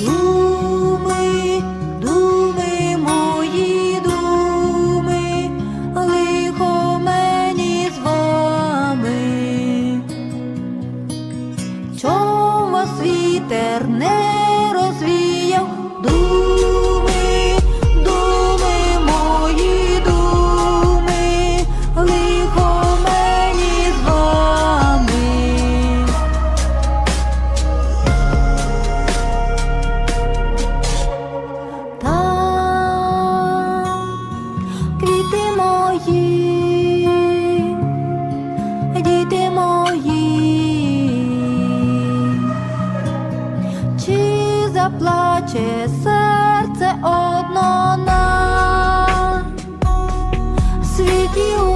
Думи, думи, мої думи, лихо мені з вами. Чом вас вітер мої, діти мої, чи заплаче серце одно на світі?